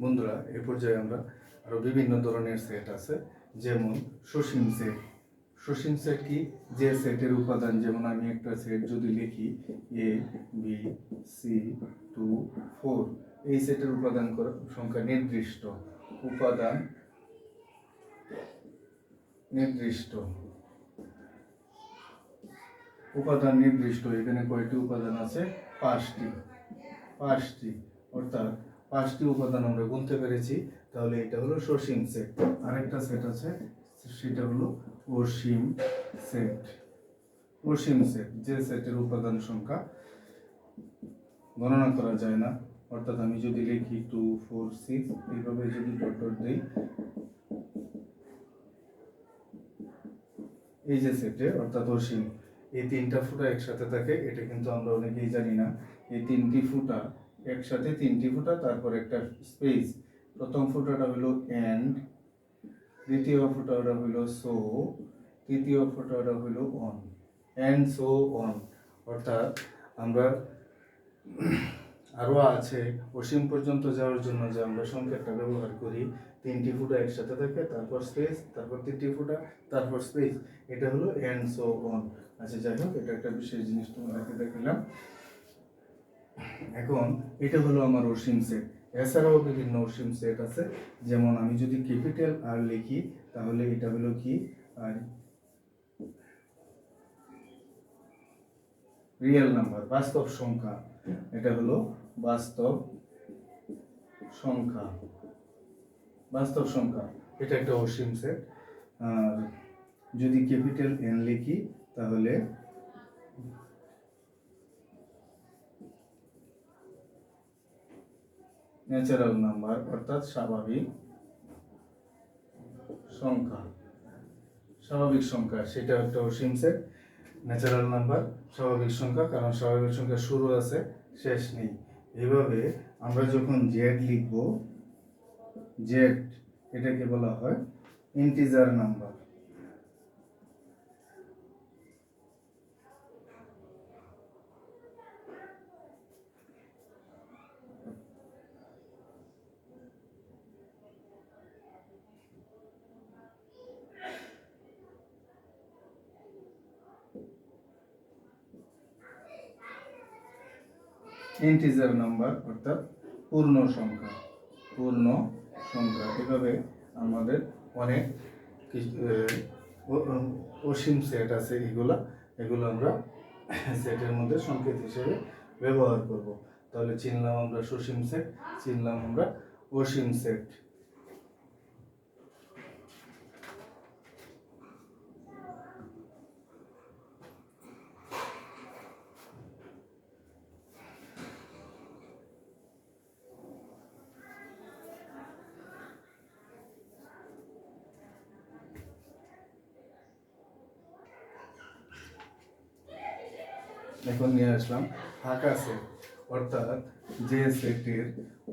বন্ধুরা, এ পর্যায়ে আমরা আরও বিভিন্ন ধরনের সেট আছে। যেমন সসীম সেট সসীম সেট কি? যে সেটের উপাদান, যেমন আমি একটা সেট যদি লিখি A B C two four এই সেটের উপাদান সংখ্যা নির্দিষ্ট। উপাদান নির্দিষ্ট। উপাদান নির্দিষ্ট। এখানে কয়টি উপাদান আছে? পাঁচটি। পাঁচটি। অর্থাৎ পাঁচটি উপাদান আমরা গুনতে পেরেছি, তাহলে এটা হলো সসীম সেট। আরেকটা সেট আছে, সেটা হলো অসীম সেট। অসীম সেট, যে সেটের উপাদান সংখ্যা গণনা করা যায় না, অর্থাৎ আমি যদি লিখি টু, ফোর, সিক্স, এইভাবে যদি ডট দিই, এই যে সেটে, অর্থাৎ অসীম, এই তিনটা ফুটা একসাথে থাকে, এটা কিন্তু আমরা অনেকেই জানি না। এই তিনটি ফুটা একসাথে তিনটি ফুটা, তারপর একটা স্পেস প্রথম ফুটাটা হলো এন্ড দ্বিতীয় ফুটাটা হলো সো তৃতীয় ফুটাটা হলো অন এন্ড সো অন অর্থাৎ আমরা আরও আছে, অসীম পর্যন্ত যাওয়ার জন্য যে আমরা সংকেতটা ব্যবহার করি, তিনটি ফুটা একসাথে থাকে, তারপর স্পেস তারপর তিনটি ফুটা, তারপর স্পেস এটা হলো এন্ড সো অন আচ্ছা যাই হোক, এটা একটা বিশেষ জিনিস তোমাদেরকে দেখালাম। এখন এটা হলো আমার অসীম সেট এছাড়াও বিভিন্ন অসীম সেট আছে। যেমন আমি যদি ক্যাপিটাল আর লিখি, তাহলে এটা হলো কি? আর রিয়েল নাম্বার বাস্তব সংখ্যা। এটা হলো বাস্তব সংখ্যা। বাস্তব সংখ্যা, এটা একটা অসীম সেট আর যদি ক্যাপিটাল এন লিখি, তাহলে ন্যাচারাল নাম্বার অর্থাৎ স্বাভাবিক সংখ্যা। স্বাভাবিক সংখ্যা, সেটা একটা অসীম সেট ন্যাচারাল নাম্বার স্বাভাবিক সংখ্যা, কারণ স্বাভাবিক সংখ্যা শুরু আছে, শেষ নেই। এভাবে আমরা যখন জেড লিখব জেড এটাকে বলা হয় ইন্টিজার নাম্বার ইন্টিজার নাম্বার অর্থাৎ পূর্ণ সংখ্যা পূর্ণ সংখ্যা। এভাবে আমাদের অনেক অসীম সেট আছে এগুলা। এগুলো আমরা সেটের মধ্যে সংকেত হিসেবে ব্যবহার করব। তাহলে চিনলাম আমরা সসীম সেট চিনলাম আমরা অসীম সেট এখন নিয়ে আসলাম। ফাঁকা সেট অর্থাৎ যে সেটের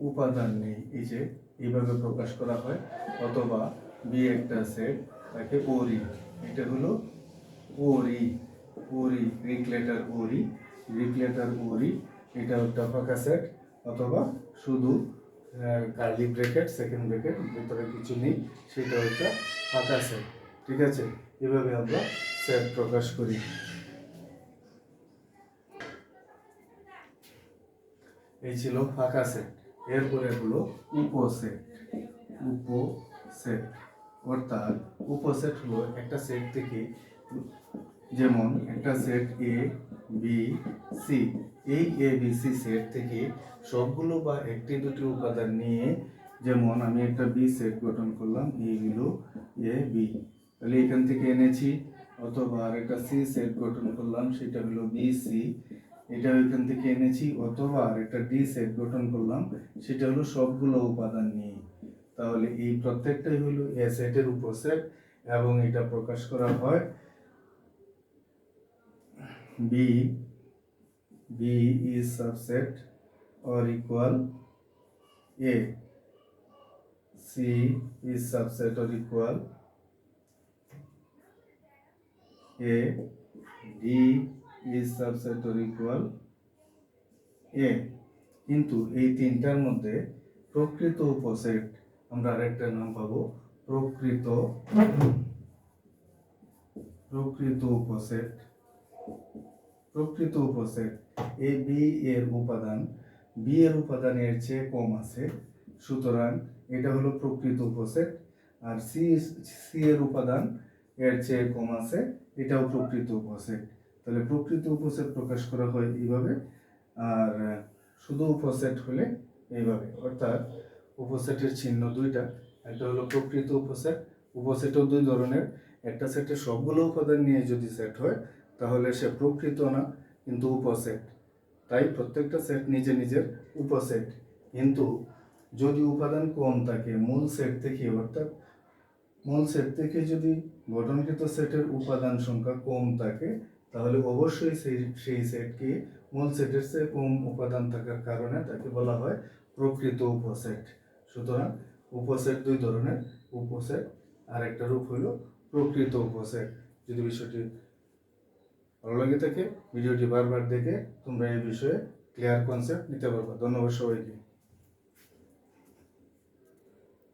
উপাদান নেই। এই যে, এইভাবে প্রকাশ করা হয়। অথবা বি একটা সেট তাকে ওরি এটা হলো ওরি ওরি রিক লেটার ওরি রিক লেটার ওরি এটা একটা ফাঁকা সেট অথবা শুধু কার্লি ব্রেকেট সেকেন্ড ব্রেকেট ভিতরে কিছু নেই। সেটা একটা ফাঁকা সেট ঠিক আছে? এভাবে আমরা সেট প্রকাশ করি। এই ছিল ফাঁকা সেট এরপরে হলো উপসেট উপসেট অর্থাৎ উপসেট হলো একটা সেট থেকে যেমন একটা সেট এ বি সি এই এ বি সি সেট থেকে সবগুলো বা একটি, দুটি উপাদান নিয়ে যেমন আমি একটা বি সেট গঠন করলাম এইগুলো এ বি তাহলে এখান থেকে এনেছি। অথবা আর একটা সি সেট গঠন করলাম, সেটা হলো বি সি এটা ওইখান থেকে এনেছি, অথবা আর একটা ডি সেট গঠন করলাম, সেটা হলো সবগুলো উপাদান নিয়ে তাহলে এই প্রত্যেকটাই হলো এ সেটের উপসেট এবং এটা প্রকাশ করা হয় B B is subset or equal A C is subset or equal A D is subset or equal A কিন্তু এই তিনটার মধ্যে প্রকৃত উপসেট আমরা আরেকটা নাম পাবো প্রকৃত প্রকৃত উপসেট। প্রকৃত উপসেট এই বি এর উপাদান। বি এর উপাদান এর চেয়ে কম আছে। সুতরাং এটা হলো প্রকৃত উপসেট। আর সি সি এর উপাদান এর চেয়ে কম আছে। এটাও প্রকৃত উপসেট। তাহলে প্রকৃত উপসেট প্রকাশ করা হয় এইভাবে, আর শুধু উপসেট হলে এইভাবে, অর্থাৎ উপসেটের চিহ্ন দুইটা, একটা হলো প্রকৃত উপসেট, উপসেটও দুই ধরনের, একটা সেটের সবগুলো উপাদান নিয়ে যদি সেট হয়, তাহলে সে প্রকৃত না, কিন্তু উপসেট। তাই প্রত্যেকটা সেট নিজে নিজের উপসেট। কিন্তু যদি উপাদান কম থাকে, মূল সেট থেকে, অর্থাৎ মূল সেট থেকে যদি গঠনকৃত সেটের উপাদান সংখ্যা কম থাকে তাহলে অবশ্যই সেই সেই সেটকে মূল সেটের চেয়ে কম উপাদান থাকার কারণে তাকে বলা হয় প্রকৃত উপসেট। সুতরাং উপসেট দুই ধরনের, উপসেট আর একটা রূপ হলো প্রকৃত উপসেট। যদি বিষয়টি ভালো লাগে থাকে, ভিডিওটি বারবার দেখে তোমরা এই বিষয়ে ক্লিয়ার কনসেপ্ট নিতে পারবে। ধন্যবাদ সবাইকে।